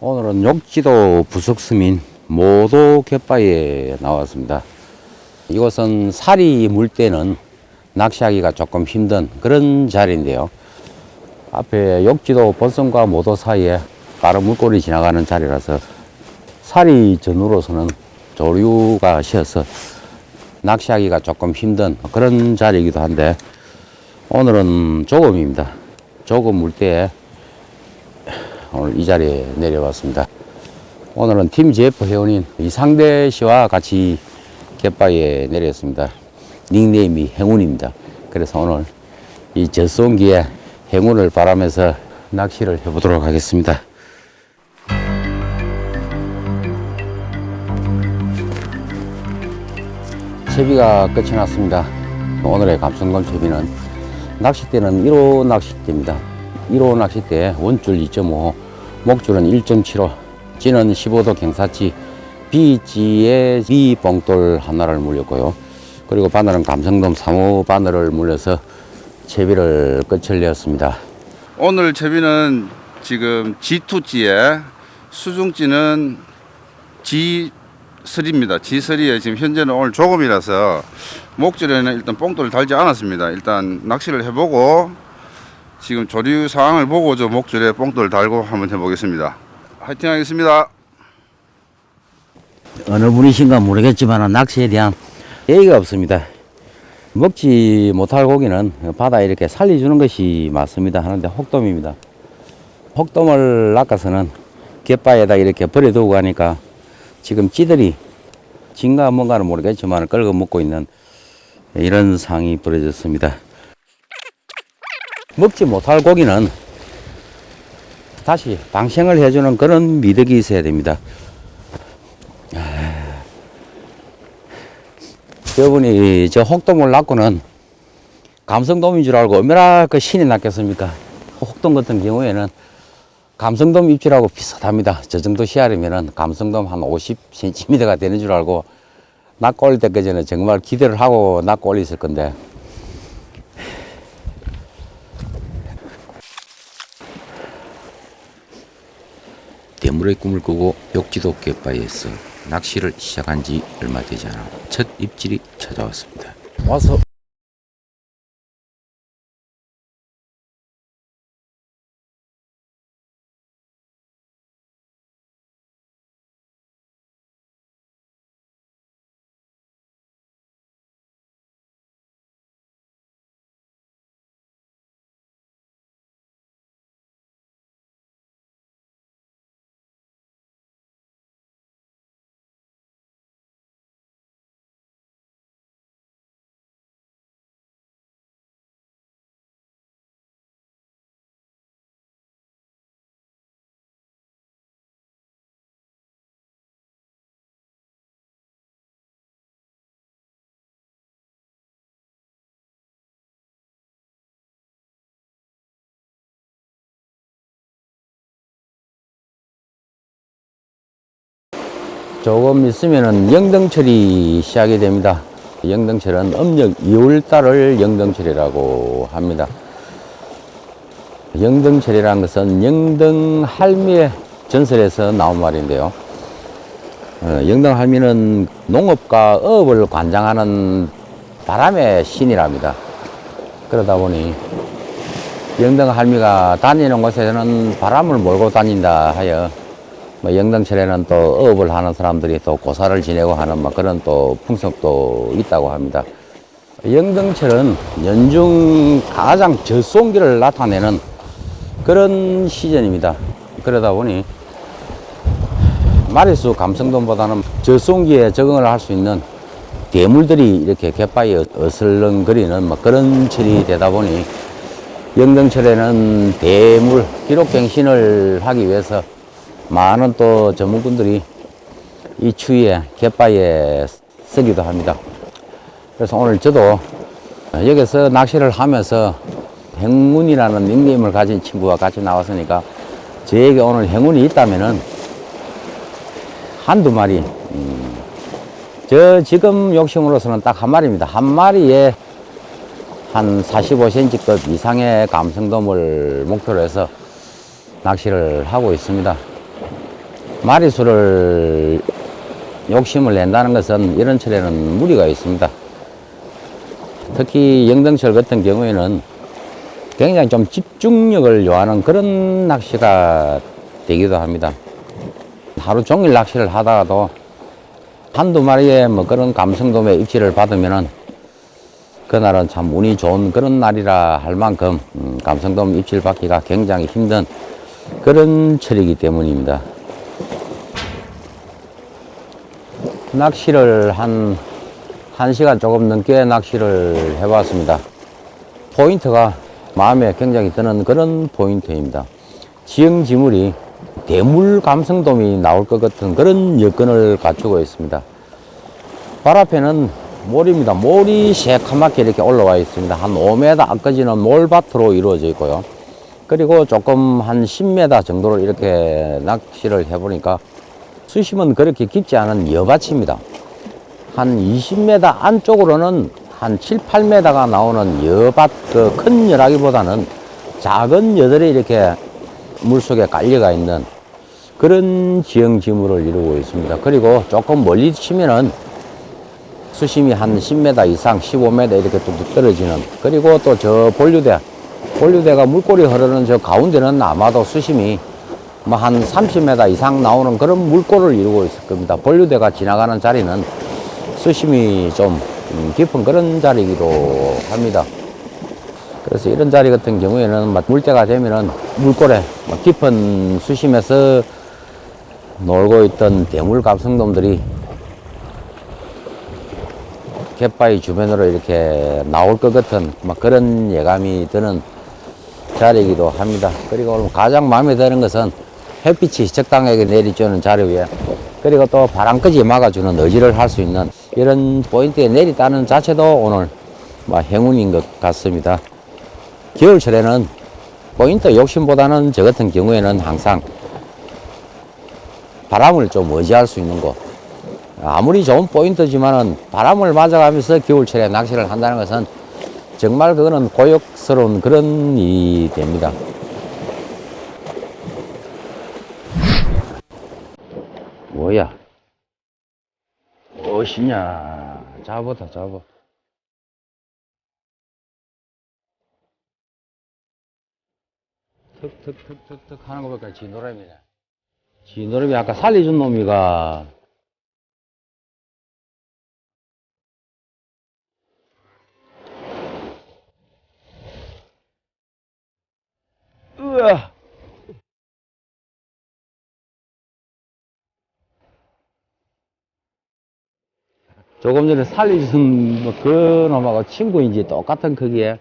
오늘은 욕지도 부석스민 모도 갯바위에 나왔습니다. 이곳은 살이 물 때는 낚시하기가 조금 힘든 그런 자리인데요. 앞에 욕지도 본섬과 모도 사이에 빠른 물꼬리 지나가는 자리라서 살이 전으로서는 조류가 쉬어서 낚시하기가 조금 힘든 그런 자리이기도 한데 오늘은 조금입니다. 조금 물때에 오늘 이 자리에 내려왔습니다. 오늘은 팀 GF 회원인 이상대 씨와 같이 갯바위에 내렸습니다. 닉네임이 행운입니다. 그래서 오늘 이 젖송기에 행운을 바라면서 낚시를 해보도록 하겠습니다. 채비가 끝이 났습니다. 오늘의 감성돔 채비는 낚싯대는 1호 낚싯대입니다. 1호 낚싯대 원줄 2.5, 목줄은 1.75, 찌는 15도 경사치, B지에 B 봉돌 하나를 물렸고요. 그리고 바늘은 감성돔 3호 바늘을 물려서 채비를 끝을 내었습니다. 오늘 채비는 지금 G2찌에 수중찌는 G3입니다. G3에 지금 현재는 오늘 조금이라서 목줄에는 일단 뽕돌을 달지 않았습니다. 일단 낚시를 해보고 지금 조류 상황을 보고 저 목줄에 뽕돌을 달고 한번 해보겠습니다. 화이팅 하겠습니다. 어느 분이신가 모르겠지만 낚시에 대한 예의가 없습니다. 먹지 못할 고기는 바다에 이렇게 살려주는 것이 맞습니다 하는데 혹돔입니다. 혹돔을 낚아서는 갯바에다 이렇게 버려두고 가니까 지금 찌들이 진가 뭔가는 모르겠지만 끌고 먹고 있는 이런 상이 벌어졌습니다. 먹지 못할 고기는 다시 방생을 해주는 그런 미덕이 있어야 됩니다. 저분이 저 혹돔을 낳고는 감성돔인 줄 알고 얼마나 그 신이 났겠습니까? 혹돔 같은 경우에는 감성돔 입질하고 비슷합니다. 저 정도 씨알이면은 감성돔 한 50cm가 되는 줄 알고 낚고 올 때까지는 정말 기대를 하고 낚고 올렸을 건데 대물의 꿈을 꾸고 욕지도 갯바위에서 낚시를 시작한 지 얼마 되지 않아 첫 입질이 찾아왔습니다. 와서 조금 있으면은 영등철이 시작이 됩니다. 영등철은 음력 2월달을 영등철이라고 합니다. 영등철이라는 것은 영등 할미의 전설에서 나온 말인데요. 어, 영등 할미는 농업과 어업을 관장하는 바람의 신이랍니다. 그러다 보니 영등 할미가 다니는 곳에서는 바람을 몰고 다닌다 하여 뭐 영등철에는 또 어업을 하는 사람들이 또 고사를 지내고 하는 뭐 그런 또 풍속도 있다고 합니다. 영등철은 연중 가장 젖송기를 나타내는 그런 시즌입니다. 그러다 보니 마리수 감성돔보다는 젖송기에 적응을 할 수 있는 대물들이 이렇게 갯바위에 어슬렁거리는 뭐 그런 철이 되다 보니 영등철에는 대물 기록 갱신을 하기 위해서 많은 또 전문분들이 이 추위에 갯바위에 쓰기도 합니다. 그래서 오늘 저도 여기서 낚시를 하면서 행운이라는 닉네임을 가진 친구와 같이 나왔으니까 저에게 오늘 행운이 있다면은 한두 마리, 음, 저 지금 욕심으로서는 딱 한 마리입니다. 한 마리에 한 45cm급 이상의 감성돔을 목표로 해서 낚시를 하고 있습니다. 마리수를 욕심을 낸다는 것은 이런 철에는 무리가 있습니다. 특히 영등철 같은 경우에는 굉장히 좀 집중력을 요하는 그런 낚시가 되기도 합니다. 하루 종일 낚시를 하다가도 한두 마리의 뭐 그런 감성돔의 입질을 받으면은 그날은 참 운이 좋은 그런 날이라 할 만큼 음, 감성돔 입질 받기가 굉장히 힘든 그런 철이기 때문입니다. 낚시를 한, 한 시간 조금 넘게 낚시를 해봤습니다. 포인트가 마음에 굉장히 드는 그런 포인트입니다. 지형지물이 대물 감성돔이 나올 것 같은 그런 여건을 갖추고 있습니다. 발 앞에는 몰입니다. 몰이 새카맣게 이렇게 올라와 있습니다. 한 5m 앞까지는 몰밭으로 이루어져 있고요. 그리고 조금 한 10m 정도로 이렇게 낚시를 해보니까 수심은 그렇게 깊지 않은 여밭입니다. 한 20m 안쪽으로는 한 7, 8m가 나오는 여밭 그 큰 여라기보다는 작은 여들이 이렇게 물속에 깔려가 있는 그런 지형 지물을 이루고 있습니다. 그리고 조금 멀리 치면은 수심이 한 10m 이상, 15m 이렇게 뚝뚝 떨어지는 그리고 또 저 본류대, 본류대가 물꼬리 흐르는 저 가운데는 아마도 수심이 뭐 한 30m 이상 나오는 그런 물꼬를 이루고 있을 겁니다. 본류대가 지나가는 자리는 수심이 좀 음, 깊은 그런 자리이기도 합니다. 그래서 이런 자리 같은 경우에는 막 물때가 되면은 막 깊은 수심에서 놀고 있던 대물 갑성돔들이 갯바위 주변으로 이렇게 나올 것 같은 막 그런 예감이 드는 자리이기도 합니다. 그리고 가장 마음에 드는 것은 햇빛이 적당하게 내리쬐는 자리 위에 그리고 또 바람까지 막아주는 의지를 할 수 있는 이런 포인트에 내리다는 자체도 오늘 뭐 행운인 것 같습니다. 겨울철에는 포인트 욕심보다는 저 같은 경우에는 항상 바람을 좀 의지할 수 있는 곳. 아무리 좋은 포인트지만은 바람을 맞아가면서 겨울철에 낚시를 한다는 것은 정말 그거는 고역스러운 그런 일이 됩니다. 뭐야? 무엇이냐? 잡아다 잡아. 턱턱턱턱턱 하는 거 보니까 지노람이네. 지노람이 아까 살려준 놈이가 으아! 조금 전에 살려준 뭐 그 놈하고 친구인지 똑같은 크기의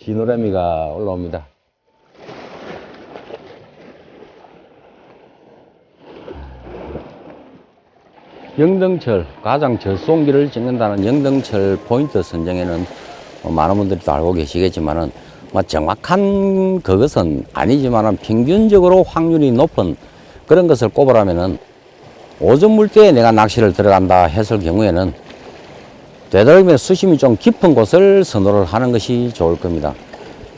지노래미가 올라옵니다. 영등철 가장 절송기를 찍는다는 영등철 포인트 선정에는 뭐 많은 분들이 또 알고 계시겠지만은 뭐 정확한 그것은 아니지만은 평균적으로 확률이 높은 그런 것을 꼽으라면은 오전 물때에 내가 낚시를 들어간다 했을 경우에는 되도록이면 수심이 좀 깊은 곳을 선호를 하는 것이 좋을 겁니다.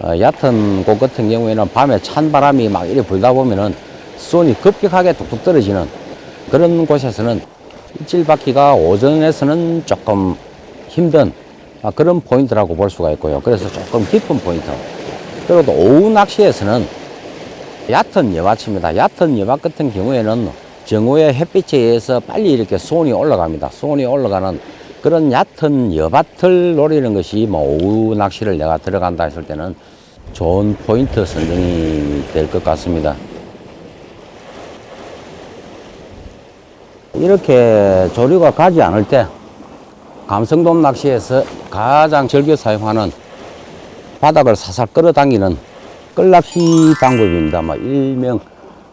어, 얕은 곳 같은 경우에는 밤에 찬 바람이 막 이래 불다 보면은 수온이 급격하게 뚝뚝 떨어지는 그런 곳에서는 입질 받기가 오전에서는 조금 힘든 아, 그런 포인트라고 볼 수가 있고요. 그래서 조금 깊은 포인트. 그리고 또 오후 낚시에서는 얕은 여밭입니다. 얕은 여밭 같은 경우에는 정오의 햇빛에 의해서 빨리 이렇게 수온이 올라갑니다. 수온이 올라가는 그런 얕은 여밭을 노리는 것이 뭐 오후 낚시를 내가 들어간다 했을 때는 좋은 포인트 선정이 될 것 같습니다. 이렇게 조류가 가지 않을 때 감성돔 낚시에서 가장 즐겨 사용하는 바닥을 사살 끌어당기는 끌낚시 방법입니다. 뭐 일명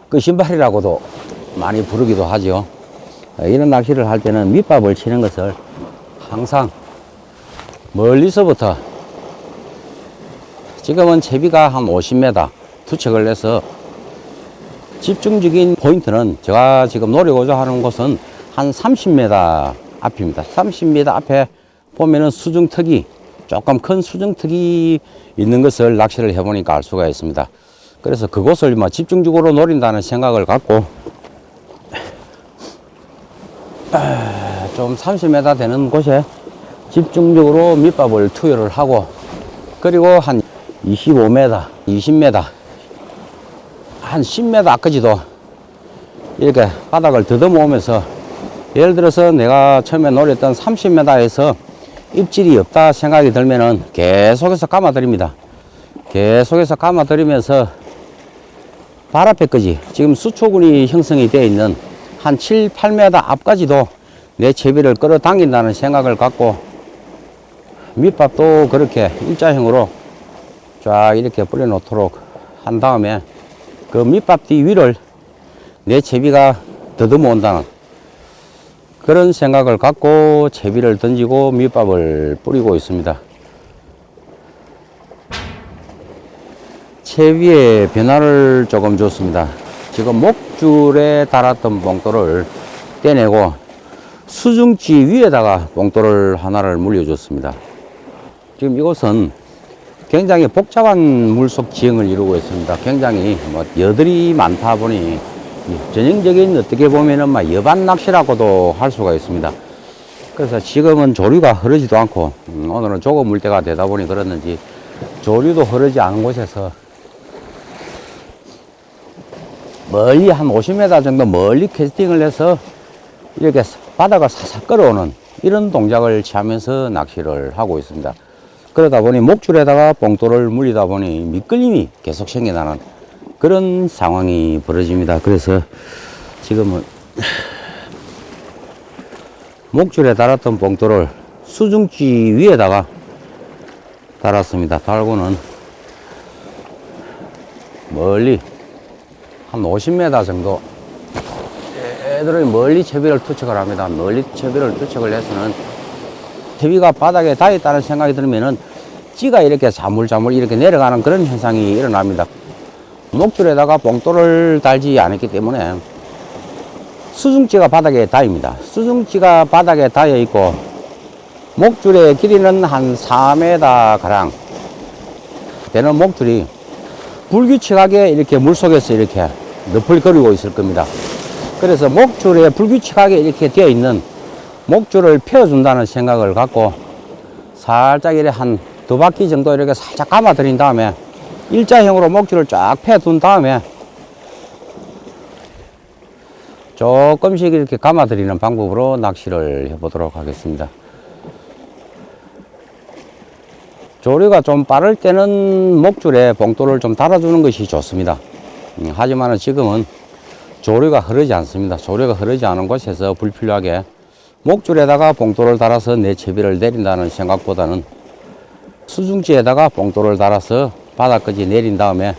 끄신발이라고도 많이 부르기도 하죠. 이런 낚시를 할 때는 밑밥을 치는 것을 항상 멀리서부터 지금은 채비가 한 50m 투척을 해서 집중적인 포인트는 제가 지금 노리고자 하는 곳은 한 30m 앞입니다. 30m 앞에 보면은 수중턱이 조금 큰 수중턱이 있는 것을 낚시를 해보니까 알 수가 있습니다. 그래서 그곳을 뭐 집중적으로 노린다는 생각을 갖고 아, 좀 30m 되는 곳에 집중적으로 밑밥을 투여를 하고 그리고 한 25m, 20m, 한 10m 앞까지도 이렇게 바닥을 더듬어오면서 예를 들어서 내가 처음에 노렸던 30m에서 입질이 없다 생각이 들면은 계속해서 감아드립니다. 계속해서 감아드리면서 발 앞에까지 지금 수초군이 형성이 되어 있는 한 7, 8m 앞까지도 내 채비를 끌어당긴다는 생각을 갖고 밑밥도 그렇게 일자형으로 쫙 이렇게 뿌려놓도록 한 다음에 그 밑밥 뒤 위를 내 채비가 더듬어 온다는 그런 생각을 갖고 채비를 던지고 밑밥을 뿌리고 있습니다. 채비의 변화를 조금 줬습니다. 지금 목줄에 달았던 봉돌을 떼내고 수중지 위에다가 봉돌을 하나를 물려줬습니다. 지금 이곳은 굉장히 복잡한 물속 지형을 이루고 있습니다. 굉장히 뭐 여들이 많다 보니 이 전형적인 어떻게 보면은 막 여반 낚시라고도 할 수가 있습니다. 그래서 지금은 조류가 흐르지도 않고 음, 오늘은 조금 물때가 되다 보니 그렇는지 조류도 흐르지 않은 곳에서 멀리 한 50m 정도 멀리 캐스팅을 해서 이렇게 바닥을 사삭 끌어오는 이런 동작을 취하면서 낚시를 하고 있습니다. 그러다 보니 목줄에다가 봉돌을 물리다 보니 미끌림이 계속 생겨나는 그런 상황이 벌어집니다. 그래서 지금은 목줄에 달았던 봉돌을 수중지 위에다가 달았습니다. 달고는 멀리 한 50m 정도 애들이 멀리 채비를 투척을 합니다. 멀리 채비를 투척을 해서는 채비가 바닥에 닿아 있다는 생각이 들면은 찌가 이렇게 자물자물 이렇게 내려가는 그런 현상이 일어납니다. 목줄에다가 봉돌을 달지 않았기 때문에 수중지가 바닥에 닿입니다. 수중지가 바닥에 닿아 있고 목줄의 길이는 한 4m 가량 되는 목줄이 불규칙하게 이렇게 물속에서 이렇게 너풀거리고 있을 겁니다. 그래서 목줄에 불규칙하게 이렇게 되어 있는 목줄을 펴준다는 생각을 갖고 살짝 이렇게 한 두 바퀴 정도 이렇게 살짝 감아들인 다음에 일자형으로 목줄을 쫙 펴둔 다음에 조금씩 이렇게 감아들이는 방법으로 낚시를 해보도록 하겠습니다. 조류가 좀 빠를 때는 목줄에 봉돌을 좀 달아주는 것이 좋습니다. 음, 하지만 지금은 조류가 흐르지 않습니다. 조류가 흐르지 않은 곳에서 불필요하게 목줄에다가 봉돌을 달아서 내 채비를 내린다는 생각보다는 수중지에다가 봉돌을 달아서 바닥까지 내린 다음에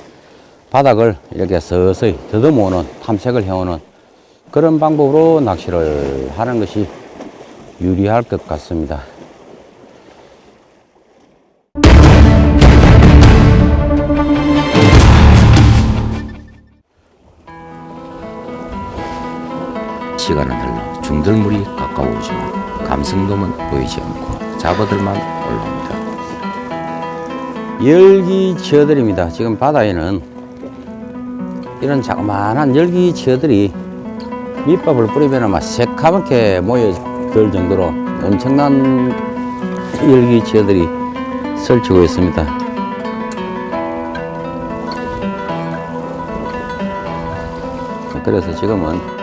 바닥을 이렇게 서서히 더듬어오는 탐색을 해오는 그런 방법으로 낚시를 하는 것이 유리할 것 같습니다. 시간은 흘러 중들물이 가까워오지만 감성돔은 보이지 않고 잡어들만 올라옵니다. 열기 치어들입니다. 지금 바다에는 이런 자그마한 열기 치어들이 밑밥을 뿌리면 아마 새카맣게 모여들 정도로 엄청난 열기 치어들이 설치고 있습니다. 그래서 지금은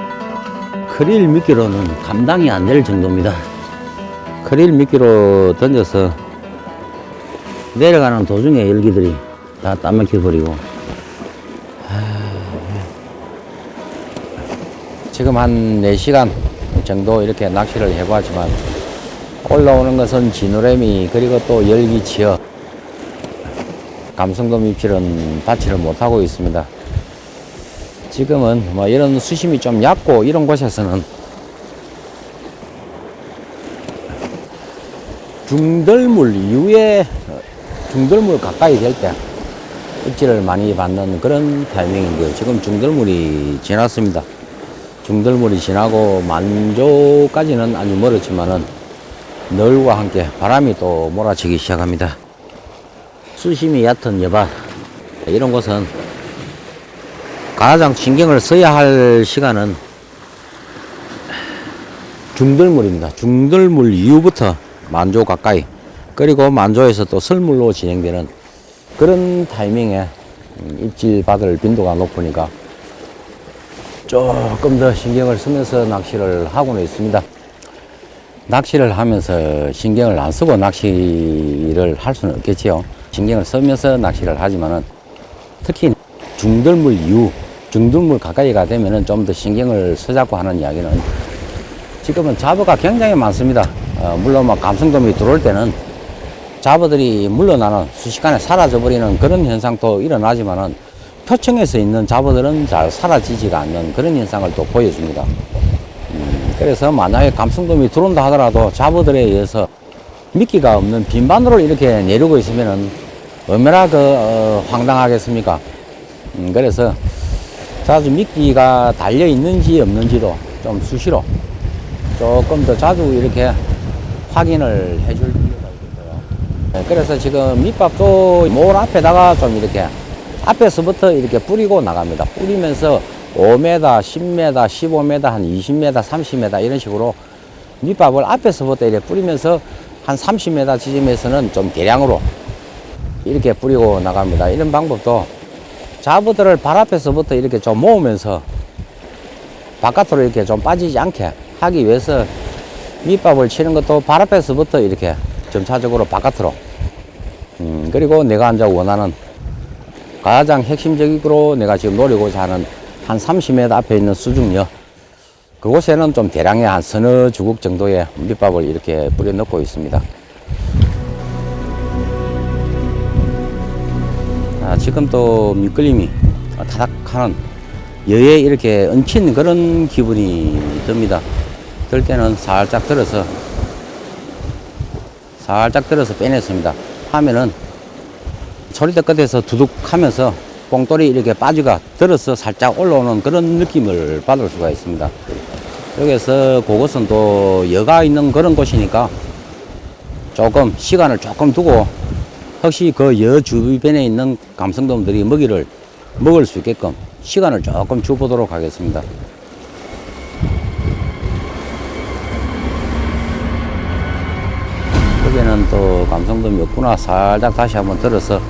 크릴 미끼로는 감당이 안 될 정도입니다. 크릴 미끼로 던져서 내려가는 도중에 열기들이 다 땀막혀 버리고 지금 한 4시간 정도 이렇게 낚시를 해보았지만 올라오는 것은 진우래미 그리고 또 열기 치어 감성돔 입질은 받지를 못하고 있습니다. 지금은 뭐 이런 수심이 좀 얕고 이런 곳에서는 중들물 이후에 어, 중들물 가까이 될 때 입질을 많이 받는 그런 타이밍인데요. 지금 중들물이 지났습니다. 중들물이 지나고 만조까지는 아주 멀었지만은 널과 함께 바람이 또 몰아치기 시작합니다. 수심이 얕은 여밭 이런 곳은 가장 신경을 써야 할 시간은 중들물입니다. 중들물 이후부터 만조 가까이 그리고 만조에서 또 설물로 진행되는 그런 타이밍에 음, 입질 받을 빈도가 높으니까 조금 더 신경을 쓰면서 낚시를 하고는 있습니다. 낚시를 하면서 신경을 안 쓰고 낚시를 할 수는 없겠지요. 신경을 쓰면서 낚시를 하지만은 특히 중들물 이후 중들물 가까이가 되면은 좀 더 신경을 쓰자고 하는 이야기는 지금은 잡어가 굉장히 많습니다. 어, 물론 막 감성돔이 들어올 때는 잡어들이 물러나는 순식간에 사라져버리는 그런 현상도 일어나지만은 표층에서 있는 잡어들은 잘 사라지지가 않는 그런 현상을 또 보여줍니다. 음, 그래서 만약에 감성돔이 들어온다 하더라도 잡어들에 의해서 미끼가 없는 빈반으로 이렇게 내리고 있으면은 얼마나 그 어, 황당하겠습니까? 음, 그래서 자주 미끼가 달려 있는지 없는지도 좀 수시로 조금 더 자주 이렇게 확인을 해줄 필요가 있어요. 네, 그래서 지금 밑밥도 몰 앞에다가 좀 이렇게 앞에서부터 이렇게 뿌리고 나갑니다. 뿌리면서 5m, 10m, 15m, 한 20m, 30m 이런 식으로 밑밥을 앞에서부터 이렇게 뿌리면서 한 30m 지점에서는 좀 대량으로 이렇게 뿌리고 나갑니다. 이런 방법도 자부들을 발 앞에서부터 이렇게 좀 모으면서 바깥으로 이렇게 좀 빠지지 않게 하기 위해서 밑밥을 치는 것도 발 앞에서부터 이렇게 점차적으로 바깥으로 음, 그리고 내가 이제 원하는 가장 핵심적으로 내가 지금 노리고자 하는 한 30m 앞에 있는 수중역 그곳에는 좀 대량의 한 서너 주국 정도의 밑밥을 이렇게 뿌려 넣고 있습니다. 아, 지금 또 밑걸림이 타닥하는 여에 이렇게 얹힌 그런 기분이 듭니다. 들 때는 살짝 들어서 살짝 들어서 빼냈습니다. 하면은 소리대 끝에서 두둑 하면서 뽕돌이 이렇게 빠지가 들어서 살짝 올라오는 그런 느낌을 받을 수가 있습니다. 여기서 그곳은 또 여가 있는 그런 곳이니까 조금 시간을 조금 두고 혹시 그 여 주변에 있는 감성돔들이 먹이를 먹을 수 있게끔 시간을 조금 줘보도록 하겠습니다. 여기는 또 감성돔이 없구나 살짝 다시 한번 들어서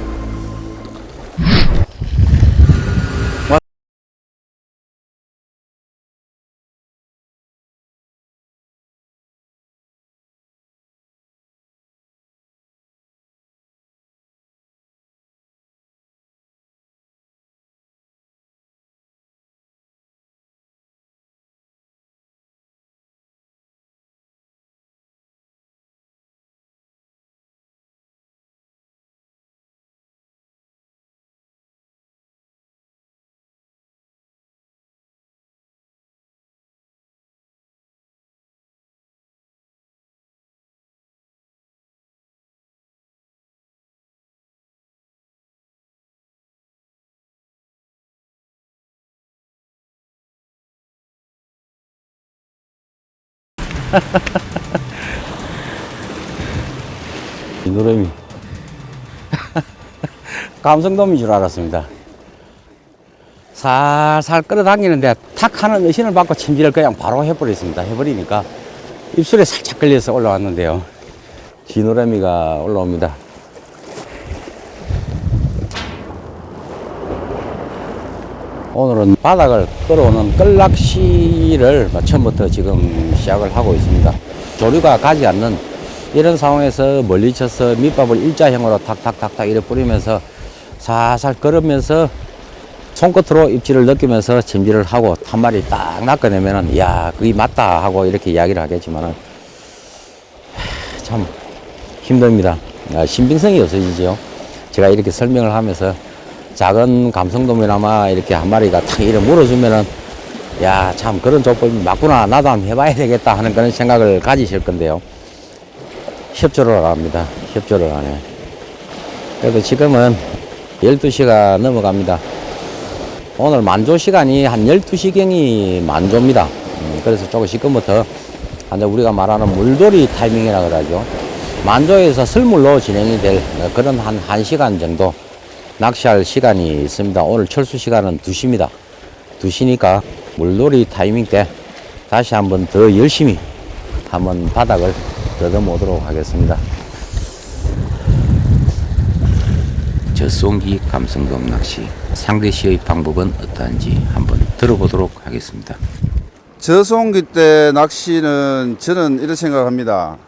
이 노래미 감성돔인 줄 알았습니다. 살살 끌어당기는데 탁 하는 의신을 받고 침질을 그냥 바로 해버렸습니다. 해버리니까 입술에 살짝 걸려서 올라왔는데요. 지노래미가 올라옵니다. 오늘은 바닥을 끌어오는 끌낚시를 처음부터 지금 시작을 하고 있습니다. 조류가 가지 않는 이런 상황에서 멀리 쳐서 밑밥을 일자형으로 탁탁탁탁 이렇게 뿌리면서 살살 걸으면서 손끝으로 입질을 느끼면서 침질을 하고 한 마리 딱 낚아내면은 야 그게 맞다 하고 이렇게 이야기를 하겠지만은 참 힘듭니다. 아, 신빙성이 없어지죠. 제가 이렇게 설명을 하면서 작은 감성돔이나마 이렇게 한 마리가 탁 이렇게 물어주면은 야 참 그런 조법이 맞구나 나도 한번 해봐야 되겠다 하는 그런 생각을 가지실 건데요. 협조를 안 합니다. 협조를 안 해. 그래도 지금은 12시가 넘어갑니다. 오늘 만조 시간이 한 12시경이 만조입니다. 음, 그래서 조금 지금부터 우리가 말하는 물돌이 타이밍이라 그러죠. 만조에서 설물로 진행이 될 그런 한 1시간 정도 낚시할 시간이 있습니다. 오늘 철수 시간은 2시입니다. 2시니까 물놀이 타이밍 때 다시 한번 더 열심히 한번 바닥을 뜯어보도록 하겠습니다. 저송기 감성돔 낚시 상대 시의 방법은 어떠한지 한번 들어보도록 하겠습니다. 저송기 때 낚시는 저는 이렇게 생각합니다.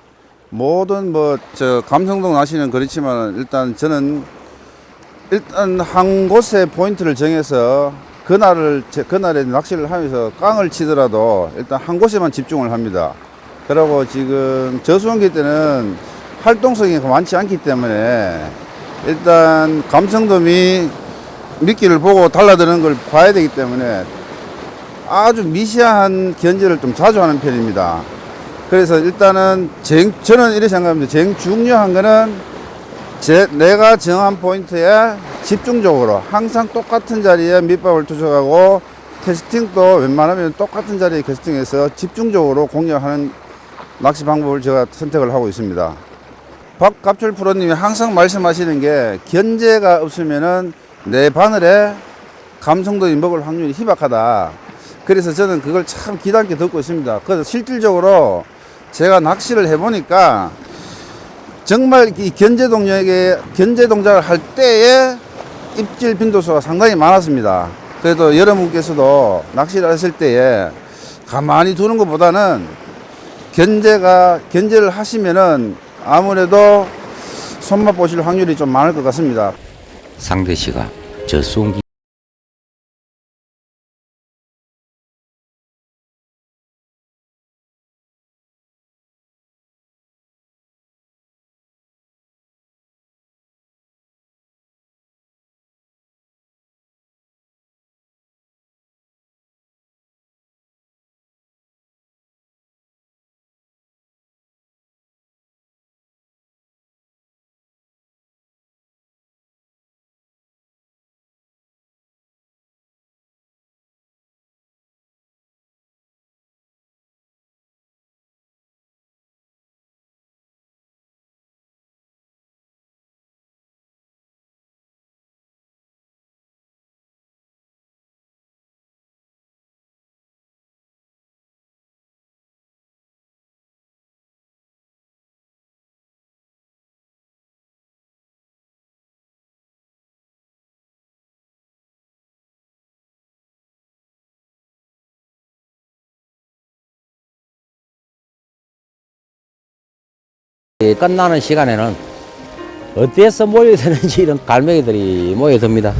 모든 뭐 저 감성동 낚시는 그렇지만 일단 저는 일단 한 곳에 포인트를 정해서 그날을 제- 그날에 낚시를 하면서 깡을 치더라도 일단 한 곳에만 집중을 합니다. 그리고 지금 저수원기 때는 활동성이 많지 않기 때문에 일단 감성돔이 미끼를 보고 달라드는 걸 봐야 되기 때문에 아주 미세한 견제를 좀 자주 하는 편입니다. 그래서 일단은 제일, 저는 이렇게 생각합니다. 제일 중요한 거는 제, 내가 정한 포인트에 집중적으로 항상 똑같은 자리에 밑밥을 투척하고 캐스팅도 웬만하면 똑같은 자리에 캐스팅해서 집중적으로 공략하는 낚시 방법을 제가 선택을 하고 있습니다. 박갑철 프로님이 항상 말씀하시는 게 견제가 없으면은 내 바늘에 감성도이 먹을 확률이 희박하다. 그래서 저는 그걸 참 기다롭게 듣고 있습니다. 그래서 실질적으로 제가 낚시를 해보니까 정말 이 견제 동력에 견제 동작을 할 때에 입질 빈도수가 상당히 많았습니다. 그래도 여러분께서도 낚시를 하실 때에 가만히 두는 것보다는 견제가 견제를 하시면은 아무래도 손맛 보실 확률이 좀 많을 것 같습니다. 상대 시가 저 송기 끝나는 시간에는 어디에서 모여드는지 이런 갈매기들이 모여듭니다.